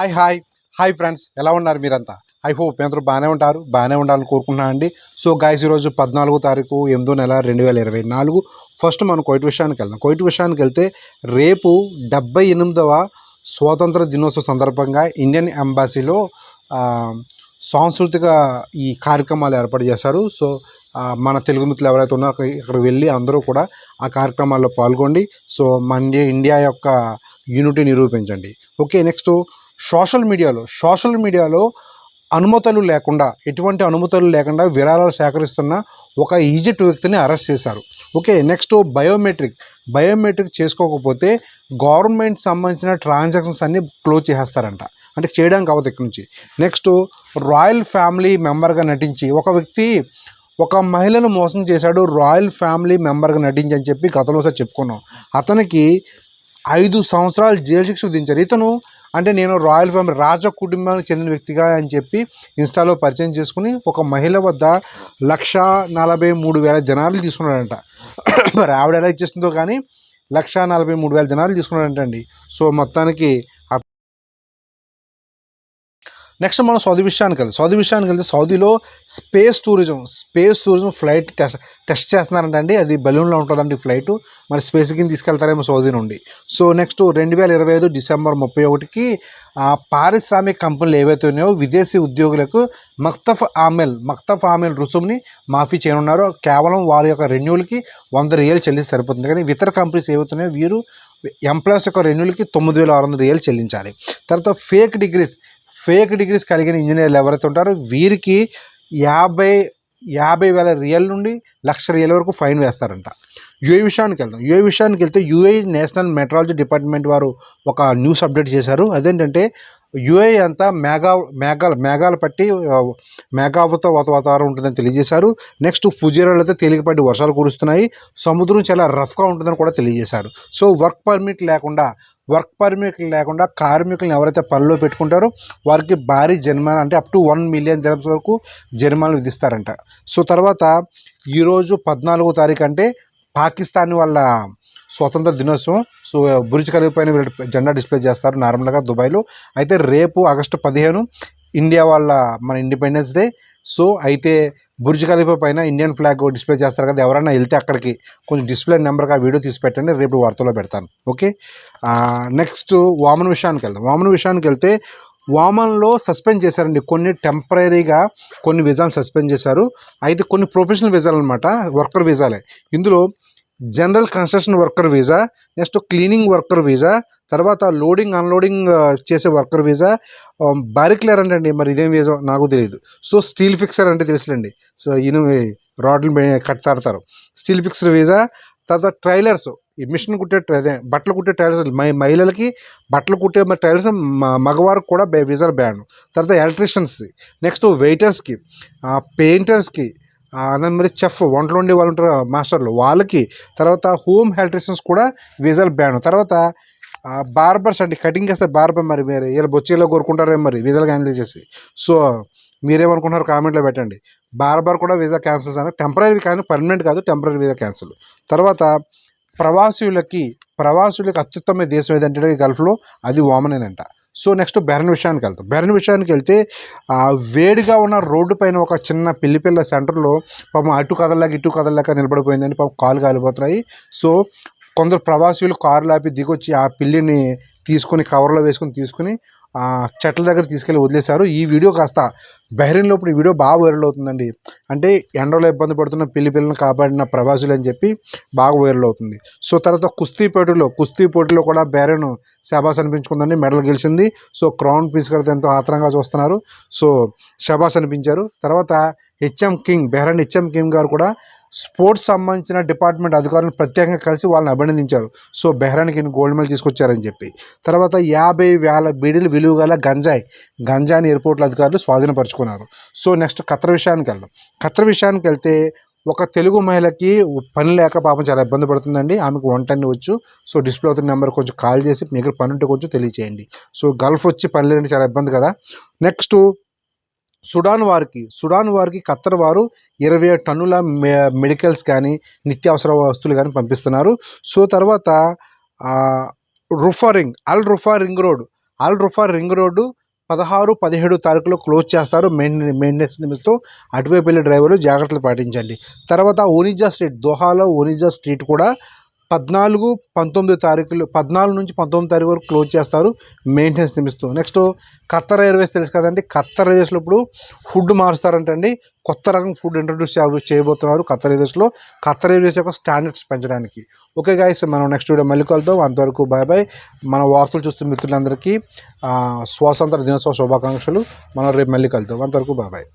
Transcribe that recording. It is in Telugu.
Hi hi. హాయ్ ఫ్రెండ్స్ ఎలా ఉన్నారు మీరంతా? ఐ హోప్ అందరూ బాగానే ఉంటారు బాగానే ఉండాలని కోరుకుంటున్నాను అండి. సో గాయస్ ఈరోజు పద్నాలుగో తారీఖు ఎనిమిదో నెల రెండు వేల ఇరవై నాలుగు. ఫస్ట్ మనం కోయిట్ విషయానికి వెళ్దాం. కోయిట్ విషయానికి వెళ్తే రేపు డెబ్బై ఎనిమిదవ స్వాతంత్ర దినోత్సవ సందర్భంగా ఇండియన్ ఎంబాసీలో సాంస్కృతిక ఈ కార్యక్రమాలు ఏర్పాటు చేశారు. సో మన తెలుగు మిత్రులు ఎవరైతే ఉన్నారో ఇక్కడ వెళ్ళి అందరూ కూడా ఆ కార్యక్రమాల్లో పాల్గొండి. సో మన ఇండియా యొక్క యూనిటీ నిరూపించండి. ఓకే నెక్స్ట్ సోషల్ మీడియాలో సోషల్ మీడియాలో అనుమతులు లేకుండా ఎటువంటి అనుమతులు లేకుండా విరాళాలు సేకరిస్తున్న ఒక ఈజిప్ట్ వ్యక్తిని అరెస్ట్ చేశారు. Okay next biometric. బయోమెట్రిక్ చేసుకోకపోతే గవర్నమెంట్ సంబంధించిన ట్రాన్సాక్షన్స్ అన్నీ క్లోజ్ చేసేస్తారంట. అంటే చేయడానికి అవ్వదు ఇక్కడ నుంచి. నెక్స్ట్ రాయల్ ఫ్యామిలీ మెంబర్గా నటించి ఒక వ్యక్తి ఒక మహిళను మోసం చేశాడు రాయల్ ఫ్యామిలీ మెంబర్గా నటించి అని చెప్పి గతంలో సార్ చెప్పుకున్నాం. అతనికి ఐదు సంవత్సరాలు జైలు శిక్ష విధించారు. ఇతను అంటే నేను రాయల్ ఫ్యామిలీ రాజ కుటుంబానికి చెందిన వ్యక్తిగా అని చెప్పి ఇన్స్టాలో పరిచయం చేసుకుని ఒక మహిళ వద్ద లక్ష నలభై మూడు వేల జనాలు తీసుకున్నాడంట. మరి ఆవిడ ఎలా ఇచ్చేస్తుందో కానీ లక్ష నలభై మూడు వేల జనాలు తీసుకున్నాడంట అండి సో మొత్తానికి నెక్స్ట్ మనం సౌదీ విషయానికి వెళ్తాం సౌదీ విషయానికి వెళ్తే సౌదీలో space tourism space tourism flight test test చేస్తున్నారంటండి అది బెలూన్లో ఉంటుందండి ఫ్లైట్. మరి స్పేస్కి తీసుకెళ్తారేమో సౌదీ నుండి. సో నెక్స్ట్ రెండు వేల ఇరవై ఐదు డిసెంబర్ ముప్పై ఒకటికి పారిశ్రామిక కంపెనీలు ఏవైతే ఉన్నాయో విదేశీ ఉద్యోగులకు మక్తఫ్ ఆమెల్ మక్తఫ్ ఆమెల్ రుసుముని మాఫీ చేయనున్నారో. కేవలం వారి యొక్క రెన్యూల్కి వంద రియల్ చెల్లిస్తే సరిపోతుంది. కానీ ఇతర కంపెనీస్ ఏవైతున్నాయో వీరు ఎంప్లాయీస్ యొక్క రెన్యూల్కి తొమ్మిది వేల ఆరు వందల రియల్ చెల్లించాలి. తర్వాత ఫేక్ డిగ్రీస్ ఫేక్ డిగ్రీస్ కలిగిన ఇంజనీర్లు ఎవరైతే ఉంటారో వీరికి యాభై యాభై వేల రియల్ నుండి లక్ష రియల్ వరకు ఫైన్ వేస్తారంట. యుఏ విషయానికి వెళ్దాం. యుఏ విషయానికి వెళ్తే యుఏ నేషనల్ మెట్రాలజీ డిపార్ట్మెంట్ వారు ఒక న్యూస్ అప్డేట్ చేశారు. అదేంటంటే యుఏ అంతా మేఘా మేఘాలు మేఘాలు పట్టి ఆ, మేఘావృత వాతావరణం ఉంటుందని తెలియజేశారు. నెక్స్ట్ ఫుజీరాలు అయితే తేలికపాటి వర్షాలు కురుస్తున్నాయి. సముద్రం చాలా రఫ్గా ఉంటుందని కూడా తెలియజేశారు. సో వర్క్ పర్మిట్ లేకుండా వర్క్ పర్మిట్ లేకుండా కార్మికులను ఎవరైతే పనిలో పెట్టుకుంటారో వారికి భారీ జరిమానా అంటే అప్ టు వన్ మిలియన్ జరమ్స్ వరకు జరిమానాలు విధిస్తారంట. సో తర్వాత ఈరోజు పద్నాలుగో తారీఖు అంటే పాకిస్తాన్ వాళ్ళ స్వతంత్ర దినోత్సవం. సో బుర్జ్ కలిగిపోయిన వీళ్ళు జెండా డిస్ప్లే చేస్తారు నార్మల్గా దుబాయ్లో. అయితే రేపు ఆగస్టు పదిహేను ఇండియా వాళ్ళ మన ఇండిపెండెన్స్ డే. సో అయితే బుర్జ్ ఖలీఫా పైన ఇండియన్ ఫ్లాగ్ డిస్ప్లే చేస్తారు కదా ఎవరైనా వెళ్తే అక్కడికి కొంచెం డిస్ప్లే నెంబర్గా వీడియో తీసి పెట్టండి రేపు వార్తలో పెడతాను. ఓకే? నెక్స్ట్ వామన్ విషయానికి వెళ్దాం. వామన్ విషయానికి వెళ్తే వామన్లో సస్పెండ్ చేశారండి. కొన్ని టెంపరీగా కొన్ని విజాలు సస్పెండ్ చేశారు. అయితే కొన్ని ప్రొఫెషనల్ విజాలు అనమాట వర్కర్ విజాలే ఇందులో general construction worker visa next cleaning worker visa తర్వాత లోడింగ్ అన్లోడింగ్ చేసే వర్కర్ వీసా బారిక్లేర్ అంటే అండి మరి ఇదేం వీసా నాకు తెలియదు సో స్టీల్ ఫిక్సర్ అంటే తెలుసులేండి. సో ఇను రాడ్లు కట్టాడతారు. స్టీల్ ఫిక్సర్ వీసా తర్వాత ట్రైలర్స్ ఈ మిషన్ కుట్టే ట్రై- అదే బట్టలు కుట్టే ట్రైలర్స్ మై మహిళలకి బట్టలు కుట్టే మరి టైలర్స్ మగవారికి కూడా బే వీసాలు బ్యాన్. తర్వాత ఎలక్ట్రీషియన్స్ నెక్స్ట్ వెయిటర్స్కి పెయింటర్స్కి అదే మరి చెఫ్ వంటలు ఉండే వాళ్ళు ఉంటారు మాస్టర్లు. వాళ్ళకి తర్వాత హోమ్ ఎలక్ట్రీషియన్స్ కూడా వీసాలు బ్యాన్. తర్వాత బార్బర్స్ అండి కటింగ్ చేస్తే బార్బర్ మరి మీరు వీళ్ళు బొచ్చేలో కోరుకుంటారేమో మరి వీసాలు క్యాన్సిల్ చేసి. సో మీరేమనుకుంటున్నారు కామెంట్లో పెట్టండి. బార్బర్ కూడా వీసా క్యాన్సిల్స్ అని టెంపరీ కానీ పర్మనెంట్ కాదు టెంపరీ వీసా క్యాన్సిల్. తర్వాత ప్రవాసులకి ప్రవాసులకి అత్యుత్తమ దేశం ఏదంటే ఈ గల్ఫ్లో అది ఓమనేనంట సో నెక్స్ట్ బెరన్ విషయానికి వెళ్తాం. బెరన్ విషయానికి వెళ్తే వేడిగా ఉన్న రోడ్డు పైన ఒక చిన్న పిల్లి పిల్ల సెంటర్లో పాపం అటు కదలలేక ఇటు కదలలేక నిలబడిపోయిందని పాపం కాలు కాలిపోతున్నాయి. సో కొందరు ప్రవాసీలు కారులు ఆపి దిగొచ్చి ఆ పిల్లిని తీసుకొని కవర్లో వేసుకొని తీసుకుని చెట్ల దగ్గర తీసుకెళ్ళి వదిలేశారు. ఈ వీడియో కాస్త బహ్రెయిన్లో ఇప్పుడు ఈ వీడియో బాగా వైరల్ అవుతుందండి. అంటే ఎండలో ఇబ్బంది పడుతున్న పిల్లి పిల్లలను కాపాడిన ప్రవాసులు అని చెప్పి బాగా వైరల్ అవుతుంది. సో తర్వాత కుస్తీ పోటీలో కుస్తీ పోటీలో కూడా బెహ్రెయిన్ శభాస్ అనిపించుకుందండి. మెడల్ గెలిచింది. సో క్రౌన్ పీస్ కడితే ఎంతో ఆత్రంగా చూస్తున్నారు. సో శబాస్ అనిపించారు. తర్వాత HM king Bahrain HM king గారు కూడా స్పోర్ట్స్ సంబంధించిన డిపార్ట్మెంట్ అధికారులను ప్రత్యేకంగా కలిసి వాళ్ళని అభినందించారు. సో బెహ్రాన్కి గోల్డ్ మెడల్ తీసుకొచ్చారని చెప్పి. తర్వాత యాభై వేల బీడీలు విలువ గల గంజాయి గంజాయిని ఎయిర్పోర్ట్ల అధికారులు స్వాధీనపరుచుకున్నారు. సో నెక్స్ట్ ఖత్తర్ విషయానికి వెళ్దాం. ఖత్తర్ విషయానికి వెళ్తే ఒక తెలుగు మహిళకి పని లేక పాపం చాలా ఇబ్బంది పడుతుందండి. ఆమెకు వంటని వచ్చు. సో డిస్ప్లే అవుతున్న నెంబర్ కొంచెం కాల్ చేసి మీకు పని ఉంటే కొంచెం తెలియచేయండి. సో గల్ఫ్ వచ్చి పని లేదంటే చాలా ఇబ్బంది కదా. నెక్స్ట్ సుడాన్ వారికి సుడాన్ వారికి ఖత్తర్ వారు ఇరవై ఏడు టన్నుల మె మెడికల్స్ కానీ నిత్యావసర వస్తువులు కానీ పంపిస్తున్నారు. సో తర్వాత ఆ, Rufa ring Al Rufa ring road Al Rufa ring road పదహారు పదిహేడు తారీఖులో క్లోజ్ చేస్తారు మెయిన్ మెయింటెనెన్స్ నిమిత్తం అటువైపు వెళ్ళే డ్రైవర్లు జాగ్రత్తలు పాటించండి. తర్వాత ఓనిజా స్ట్రీట్ దోహాలో ఓనిజా స్ట్రీట్ కూడా పద్నాలుగు పంతొమ్మిది తారీఖులు పద్నాలుగు నుంచి పంతొమ్మిది తారీఖు వరకు క్లోజ్ చేస్తారు మెయింటెనెన్స్ నిమిస్తూ. నెక్స్ట్ ఖత్తర్ ఎయిర్వేస్ తెలుసు కదండి ఖత్తర్ ఎయిర్వేస్లో ఇప్పుడు ఫుడ్ మారుస్తారంటండి కొత్త రకం ఫుడ్ ఇంట్రడ్యూస్ చేయబోతున్నారు ఖత్తర్ ఎయిర్వేస్లో ఖత్తర్ ఎయిర్వేస్ యొక్క స్టాండర్డ్స్ పెంచడానికి. ఓకే గాయస్ మనం నెక్స్ట్ వీడియో మళ్ళీ కలుద్దాం. అంతవరకు బాయ్ బాయ్ మన వార్తలు చూస్తున్న మిత్రులందరికీ స్వాతంత్ర దినోత్సవ శుభాకాంక్షలు. మనం రేపు మళ్ళీ కలుద్దాం. అంతవరకు బాయ్ బాయ్